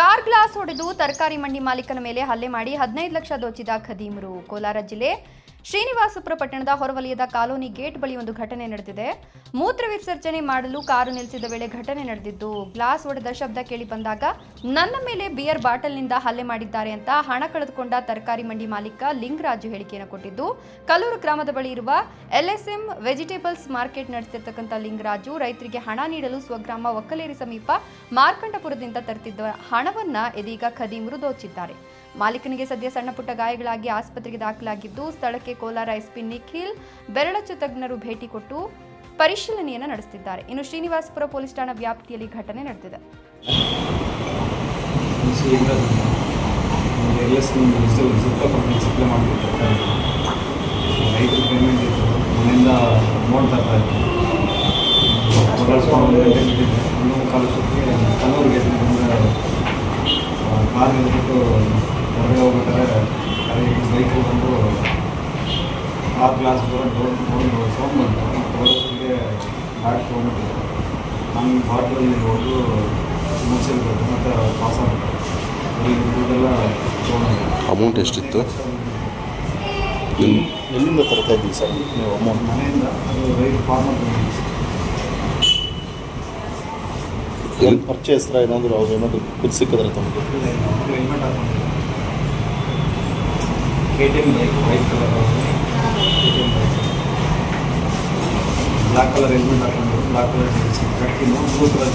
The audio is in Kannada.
ಕಾರ್ ಗ್ಲಾಸ್ ಹೊಡೆದು ತರಕಾರಿ ಮಂಡಿ ಮಾಲೀಕನ ಮೇಲೆ ಹಲ್ಲೆ ಮಾಡಿ ಹದಿನೈದು ಲಕ್ಷ ದೋಚಿದ ಖದೀಮರು. ಕೋಲಾರ ಜಿಲ್ಲೆ ಶ್ರೀನಿವಾಸಪುರ ಪಟ್ಟಣದ ಹೊರವಲಯದ ಕಾಲೋನಿ ಗೇಟ್ ಬಳಿ ಒಂದು ಘಟನೆ ನಡೆದಿದೆ. ಮೂತ್ರ ವಿಸರ್ಜನೆ ಮಾಡಲು ಕಾರು ನಿಲ್ಲಿಸಿದ ವೇಳೆ ಘಟನೆ ನಡೆದಿದ್ದು, ಗ್ಲಾಸ್ ಒಡೆದ ಶಬ್ದ ಕೇಳಿ ಬಂದಾಗ, ನನ್ನ ಮೇಲೆ ಬಿಯರ್ ಬಾಟಲ್ನಿಂದ ಹಲ್ಲೆ ಮಾಡಿದ್ದಾರೆ ಅಂತ ಹಣ ಕಳೆದುಕೊಂಡ ತರಕಾರಿ ಮಂಡಿ ಮಾಲೀಕ ಲಿಂಗರಾಜು ಹೇಳಿಕೆಯನ್ನು ಕೊಟ್ಟಿದ್ದು ಕಲ್ಲೂರು ಗ್ರಾಮದ ಬಳಿ ಇರುವ ಎಲ್ಎಸ್ಎಂ ವೆಜಿಟೇಬಲ್ಸ್ ಮಾರ್ಕೆಟ್ ನಡೆಸಿರ್ತಕ್ಕಂಥ ಲಿಂಗರಾಜು ರೈತರಿಗೆ ಹಣ ನೀಡಲು ಸ್ವಗ್ರಾಮ ಒಕ್ಕಲೇರಿ ಸಮೀಪ ಮಾರ್ಕಂಡಪುರದಿಂದ ತರುತ್ತಿದ್ದ ಹಣವನ್ನ ಇದೀಗ ಖದೀಮರು ದೋಚಿದ್ದಾರೆ. ಮಾಲೀಕನಿಗೆ ಸದ್ಯ ಸಣ್ಣ ಪುಟ್ಟ ಗಾಯಗಳಾಗಿ ಆಸ್ಪತ್ರೆಗೆ ದಾಖಲಾಗಿದ್ದು, ಸ್ಥಳಕ್ಕೆ ಕೋಲಾರ ಎಸ್ಪಿ ನಿಖಿಲ್ ಬೆರಳಚ್ಚು ತಜ್ಞರು ಭೇಟಿ ಕೊಟ್ಟು ಪರಿಶೀಲನೆಯನ್ನು ನಡೆಸುತ್ತಿದ್ದಾರೆ ಇನ್ನು ಶ್ರೀನಿವಾಸಪುರ ಪೊಲೀಸ್ ಠಾಣಾ ವ್ಯಾಪ್ತಿಯಲ್ಲಿ ಘಟನೆ ನಡೆದಿದೆ. ಕಾಲು ಸುತ್ತಿ ಕಲ್ಲೂರಿಗೆ ಕಾರ್ ನಿಲ್ಬಿಟ್ಟು ಹೊರಗಡೆ ಅಲ್ಲಿ ಬೈಕ್ ಬಂದು ಆ ಕ್ಲಾಸ್ ಒಂದು ಸೌಂಡ್ ಬಂತು. ಹೊರಗೆ ಬ್ಯಾಗ್ ತೊಗೊಂಡ್ಬಿಟ್ಟಿದ್ರು ನಾನು ಬಾಟ್ಲಲ್ಲಿ ಹೊಡೆದು ಮುಚ್ಚಿರ್ಬೇಕು ಮತ್ತು ಪಾಸ್ ತೊಗೊಂಡು ಅಮೌಂಟ್ ಎಷ್ಟಿತ್ತು? ಎಲ್ಲಿ- ಎಲ್ಲಿಂದ ತರ್ತಾ ಇದ್ದೀವಿ ಸರ್ ನೀವು ಅಮೌಂಟ್ ಮನೆಯಿಂದ ಅದು ರೈತ ಫಾರ್ಮ್ ಎಲ್ಲಿ ಪರ್ಚೇಸ್ ಏನಾದರೂ ಅವ್ರು ಏನಾದರೂ ಕುದ್ ಸಿಕ್ಕಿದ್ರೆ ತಮಗೆ helmet ಹಾಕೊಂಡಿದ್ರು K T M bike white colour K T M bike black colour helmet ಹಾಕೊಂಡು ಬ್ಲ್ಯಾಕ್ ಕಲರ್